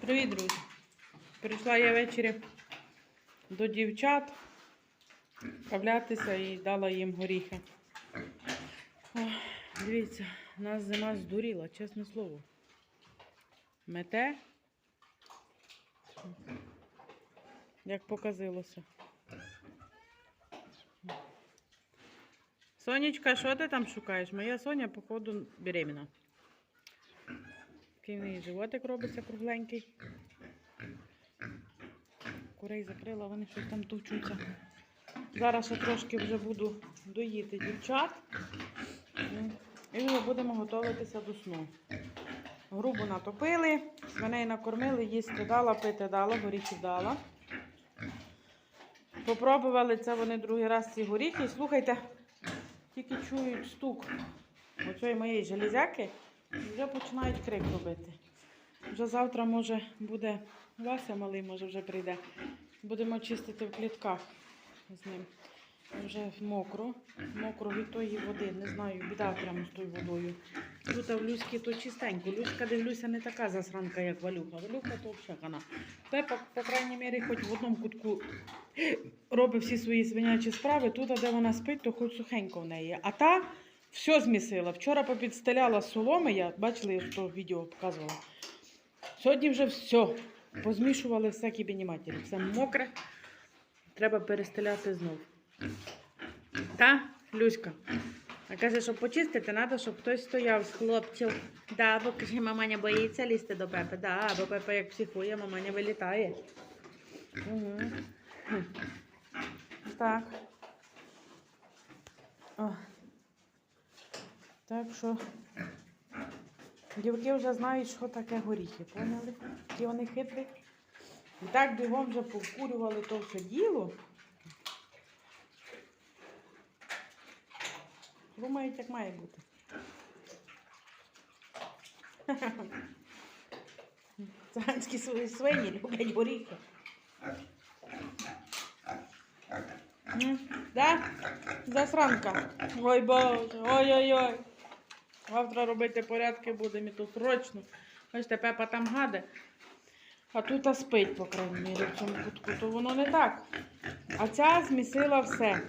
Привіт, друзі! Прийшла я ввечері до дівчат вправлятися і дала їм горіхи. Ох, дивіться, нас зима здуріла, чесне слово. Мете, як показилося. Сонечка, що ти там шукаєш? Моя Соня, походу, беременна. Такий в неї животик робиться кругленький. Курей закрила, вони щось там тучуться. Зараз ще трошки вже буду доїти дівчат. І вже будемо готуватися до сну. Грубу натопили, свиней накормили, їсти дала, пити дала, горіхів дала. Попробували це вони другий раз ці горіхи. Слухайте, тільки чують стук оцієї моєї железяки, вже починають крик робити. Вже завтра, може, буде Вася малий, може, вже прийде. Будемо чистити в клітках з ним. Вже мокро, мокро від тої води, не знаю, біда прямо з тою водою. Тут в Люськи то чистенько. Люська, дивлюся, не така засранка, як Валюха. Валюха то взагалі хана. Пепа, по крайній мірі, хоч в одному кутку робить всі свої свинячі справи. Тут, де вона спить, то хоч сухенько в неї. А та все змісила. Вчора попідстеляла соломи, я бачили, я то відео показувала. Сьогодні вже все. Позмішували все кібіні матері. Все мокре. Треба перестеляти знов. Та, Люська? А каже, щоб почистити, треба, щоб хтось стояв з хлопців. Да, бо каже, маманя боїться лізти до Пепи. Да, бо Пепа як психує, маманя вилітає. Угу. Так. О. Так що дівки вже знають, що таке горіхи, поняли? Які вони хитрі. І так бігом вже повкурювали то все діло. Думають, як має бути. Циганські свині люблять горіхи. Да? Засранка. Ой боже, ой-ой-ой. Завтра робити порядки будемо і то срочно. Бачите, Пепа там гаде. А тут а спить, по крайній мірі, в цьому кутку. То воно не так. А ця змісила все.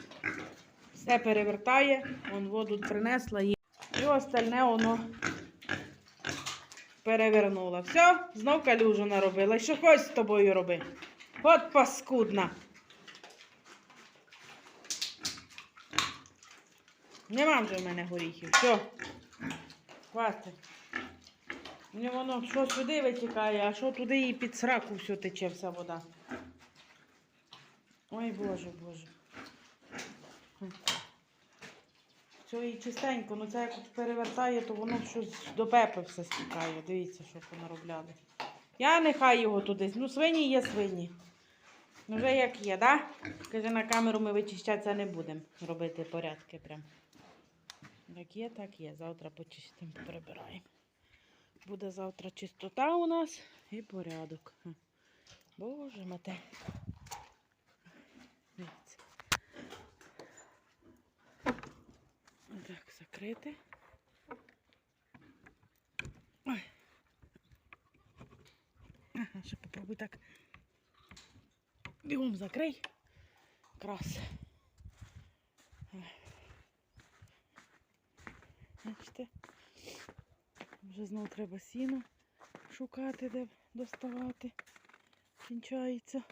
Все перевертає, вон воду принесла і, і остальне воно перевернула. Все, знов калюжу наробила. Що хочеш з тобою роби? От паскудна. Нема вже в мене горіхів. Все. Хватить. Мені воно що сюди витікає, а що туди і під сраку все тече вся вода. Ой, Боже, Боже. Все і чистенько, ну це як перевертає, то воно щось до пепи все стікає. Дивіться, що понаробляли. Я нехай його туди. Ну, свині є свині. Ну, вже як є, да? Каже, на камеру ми вичищатися не будемо. Робити порядки прям. Як є, так є. Завтра почистимо, прибираємо. Буде завтра чистота у нас і порядок. Боже мате. Дивіться. Так, закрити. Ой. Ще попробуй так. Бігом закрий. Крас. Ой. Бачите? Вже знову треба сіно шукати, де доставати. Кінчається.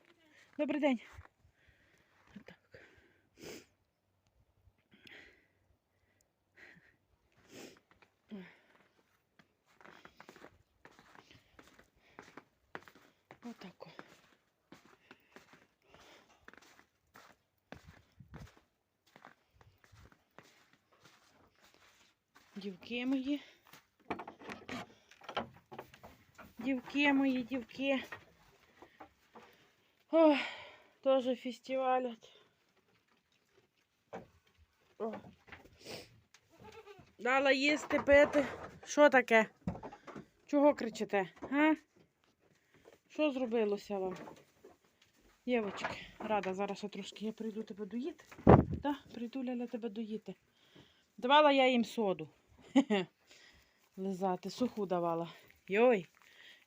Добрий день. Так. Отако. Дівки мої. Дівки мої, дівки. Ох, теж фестивалять. О. Дала їсти пити. Що таке? Чого кричите? А? Що зробилося вам? Євочки, рада, зараз ще трошки я прийду тебе доїти. Так, прийду ляля тебе доїти. Давала я їм соду. Лизати, суху давала. Йой.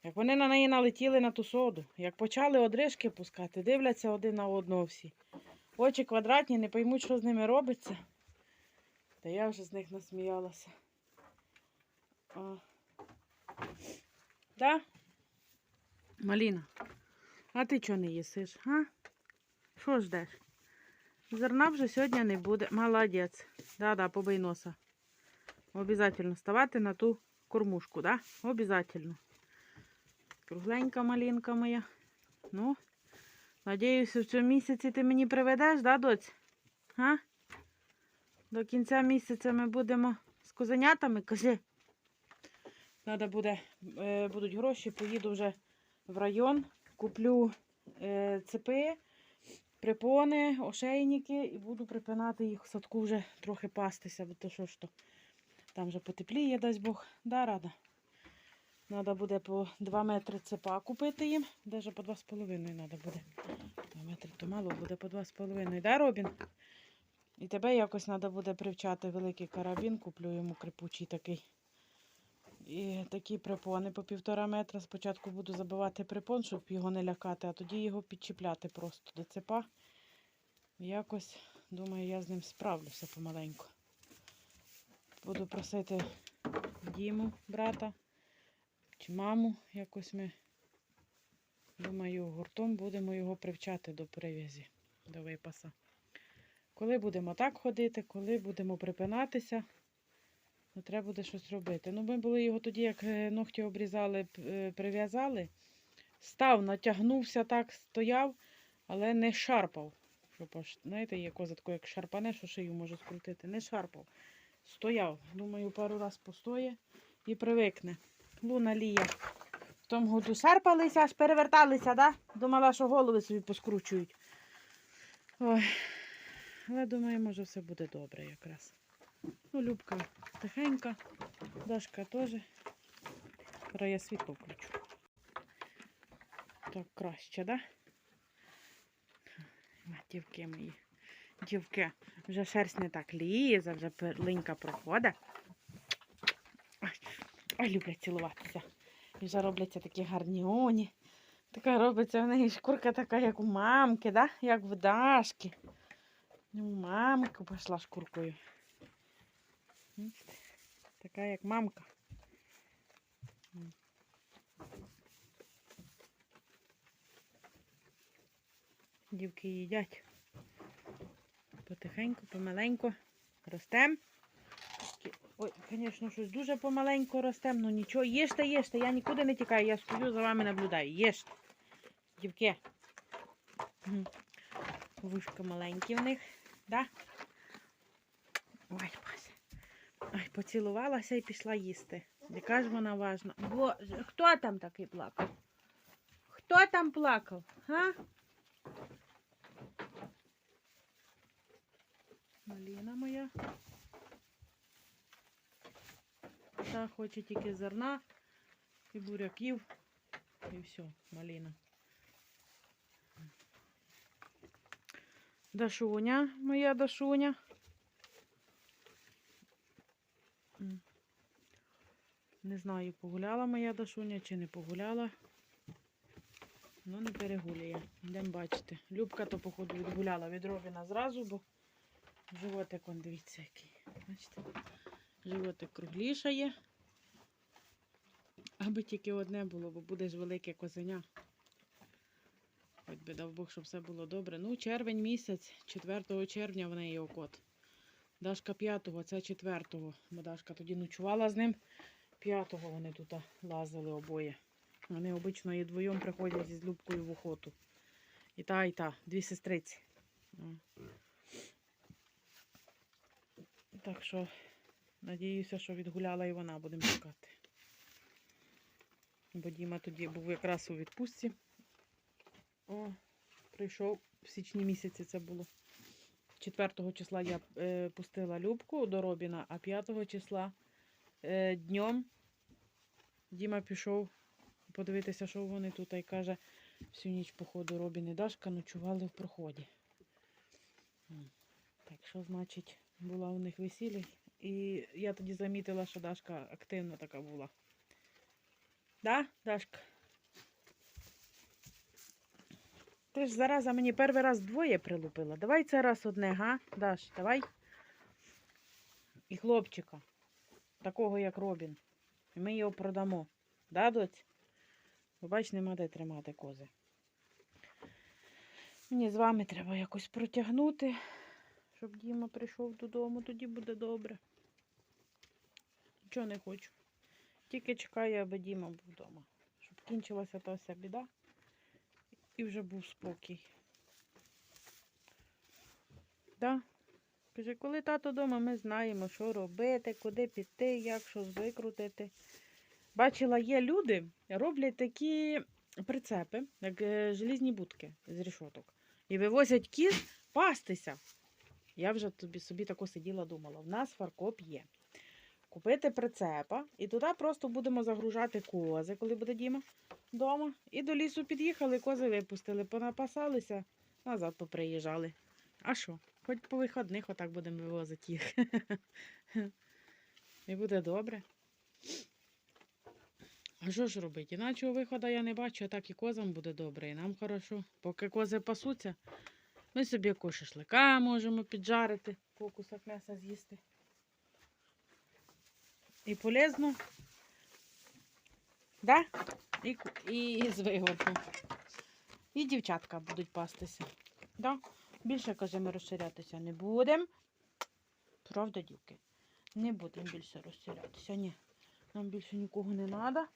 Як вони на неї налетіли на ту соду, як почали одрижки пускати, дивляться один на одного всі. Очі квадратні, не поймуть, що з ними робиться. Та я вже з них насміялася. А. Да? Маліна, а ти чого не їсиш, а? Що ждеш? Зерна вже сьогодні не буде. Молодець. Да-да, побий носа. Обязательно ставати на ту кормушку, да? Обязательно. Кругленька малинка моя. Ну, надіюся, в цьому місяці ти мені приведеш, да, доць? А? До кінця місяця ми будемо з козенятами, кажи. Надо буде, е, будуть гроші, поїду вже в район, куплю е, цепи, припони, ошейники і буду припинати їх в садку вже трохи пастися, бо то що ж то. Там вже потепліє, дасть Бог. Да, рада. Треба буде по 2 метри цепа купити їм. Даже по 2,5 треба буде. 2 метри то мало буде по 2,5. Да, Робін? І тебе якось треба буде привчати великий карабін, куплю йому крипучий такий. І такі припони по півтора метра. Спочатку буду забивати припон, щоб його не лякати, а тоді його підчіпляти просто до цепа. Якось, думаю, я з ним справлюся помаленьку. Буду просити Діму, брата чи маму. Якось ми, думаю, гуртом будемо його привчати до прив'язі, до випаса. Коли будемо так ходити, коли будемо припинатися, то треба буде щось робити. Ну, ми були його тоді, як е, ногті обрізали, е, прив'язали. Став, натягнувся так, стояв, але не шарпав. Щоб знаєте, є коза як шарпане, що шию може скрутити. Не шарпав. Стояв. Думаю, пару раз постоє і привикне. Луна лія. В тому году шарпалися, аж переверталися, да? Думала, що голови собі поскручують. Ой. Але думаю, може все буде добре якраз. Ну, Любка тихенька, Дашка теж. Зараз я світло включу. Так краще, да? Дівки мої. Дівки, вже шерсть не так лізе, вже перлинька проходить. Люблять цілуватися. І вже робляться такі гарні оні. Така робиться в неї шкурка така, як у мамки, да? як в Дашки. Ну, мамка пішла шкуркою. Така як мамка. Дівки їдять. Потихеньку, помаленьку ростем. Ой, звісно, щось дуже помаленьку ростем, ну нічого. Їжте, їжте, я нікуди не тікаю, я стою за вами наблюдаю. Їжте. Дівки. Вушка маленькі в них, да? Ой, Боже. Ой, поцілувалася і пішла їсти. Яка ж вона важна. Боже, хто там такий плакав? Хто там плакав? Га? Маліна моя. Та хоче тільки зерна і буряків. І все, маліна. Дашуня, моя Дашуня. Не знаю, погуляла моя Дашуня чи не погуляла. Ну, не перегуляє. Йдемо бачити. Любка то, походу, відгуляла від Робіна зразу, бо животик, он дивіться, який. Бачите? Животик круглішає. Аби тільки одне було, бо буде ж велике козеня. Хоч би дав Бог, щоб все було добре. Ну, червень місяць, 4 червня в неї окот. Дашка 5-го, це 4-го. Бо Дашка тоді ночувала з ним. 5-го вони тут лазили обоє. Вони обично і вдвоєм приходять із Любкою в охоту. І та, і та, дві сестриці. Так що, надіюся, що відгуляла і вона, будемо чекати. Бо Діма тоді був якраз у відпустці. О, прийшов в січні місяці це було. 4 числа я е, пустила Любку до Робіна, а 5 числа е, днем Діма пішов подивитися, що вони тут, і каже, всю ніч, походу, Робін і Дашка ночували в проході. Так що, значить, була у них весілля. І я тоді замітила, що Дашка активно така була. Да, Дашка? Ти ж зараза мені перший раз двоє прилупила. Давай це раз одне, га? Даш, давай. І хлопчика, такого як Робін. І ми його продамо. Да, доць? Ви бач, нема де тримати кози. Мені з вами треба якось протягнути щоб Діма прийшов додому, тоді буде добре. Нічого не хочу. Тільки чекаю, аби Діма був вдома. Щоб кінчилася та вся біда і вже був спокій. Да? Каже, коли тато вдома, ми знаємо, що робити, куди піти, як що викрутити. Бачила, є люди, роблять такі прицепи, як желізні будки з рішоток. І вивозять кіз пастися. Я вже тобі собі тако сиділа, думала, в нас фаркоп є. Купити прицепа, і туди просто будемо загружати кози, коли буде Діма вдома. І до лісу під'їхали, кози випустили, понапасалися, назад поприїжджали. А що? Хоч по виходних отак будемо вивозити їх. І буде добре. А що ж робити? Іначого виходу я не бачу, а так і козам буде добре, і нам хорошо. Поки кози пасуться, ми собі якусь шашлика можемо піджарити, кусок м'яса з'їсти. І полезно. Да? І, ку- і з вигодом. І дівчатка будуть пастися. Да? Більше, каже, ми розширятися не будемо. Правда, дівки? Не будемо більше розширятися. Ні. Нам більше нікого не треба.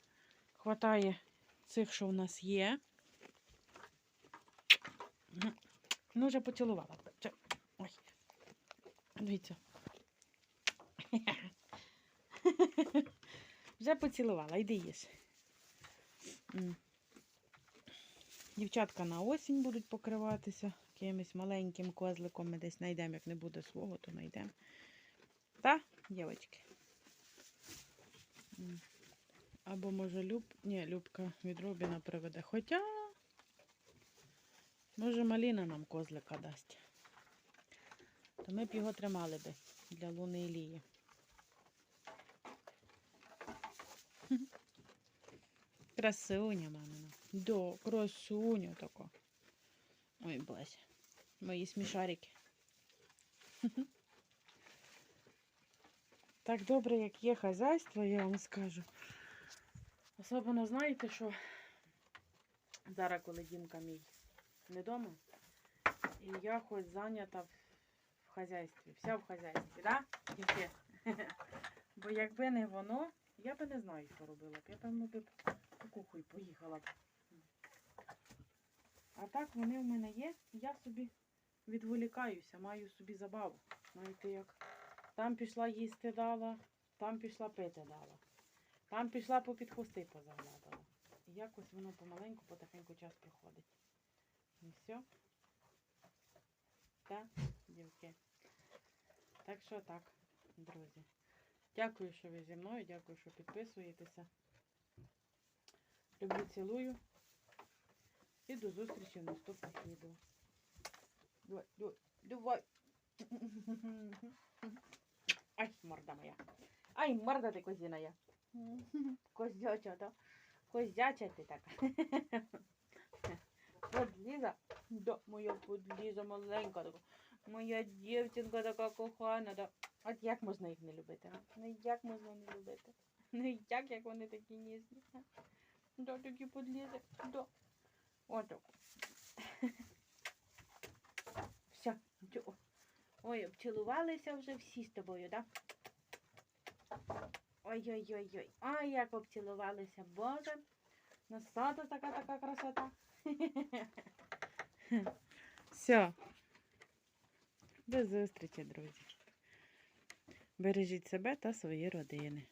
Хватає цих, що в нас є. Ну, вже поцілувала. Ой. Дивіться. Вже поцілувала, йди їж. Дівчатка на осінь будуть покриватися якимось маленьким козликом. Ми десь знайдемо, як не буде свого, то знайдемо. Та, дівчатки? Або може Люб... Ні, Любка від Робіна приведе. Хоча, може, Маліна нам козлика дасть. То ми б його тримали би для Луни і. Красуня мамина. Да, красуня така. Ой, боже. Мої смішарики. Так добре, як є хазяйство, я вам скажу. Особливо знаєте, що зараз, коли Дімка мій не вдома, і я хоч зайнята в, в хазяйстві, вся в хазяйстві, да? Бо якби не воно, я би не знаю, що робила б. Я певно би по кухонь поїхала б. А так вони в мене є, і я собі відволікаюся, маю собі забаву. Знаєте, як там пішла їсти дала, там пішла пити дала. Там пішла попід хвости позаглядала. І якось воно помаленьку, потихеньку час проходить. Все. Так, дівки. Так що так, друзі. Дякую, що ви зі мною, дякую, що підписуєтеся. Люблю, цілую. І до зустрічі в наступних відео. Давай, давай, давай. Ай, морда моя. Ай, морда ти козіна я. Козяча, да? Козяча ти така. Подліза. Да, моя подліза маленька така. Моя дівчинка така кохана. Да. От як можна їх не любити? А? Ну як можна не любити? Ну як, як вони такі ніжні? Да, такі подлізи. Да. Отак. Все. Ой, обцілувалися вже всі з тобою, да? Ой-ой-ой-ой. Ой, як обцілувалися, Боже. Насада така така красота. Все. До зустрічі, друзі. Бережіть себе та свої родини.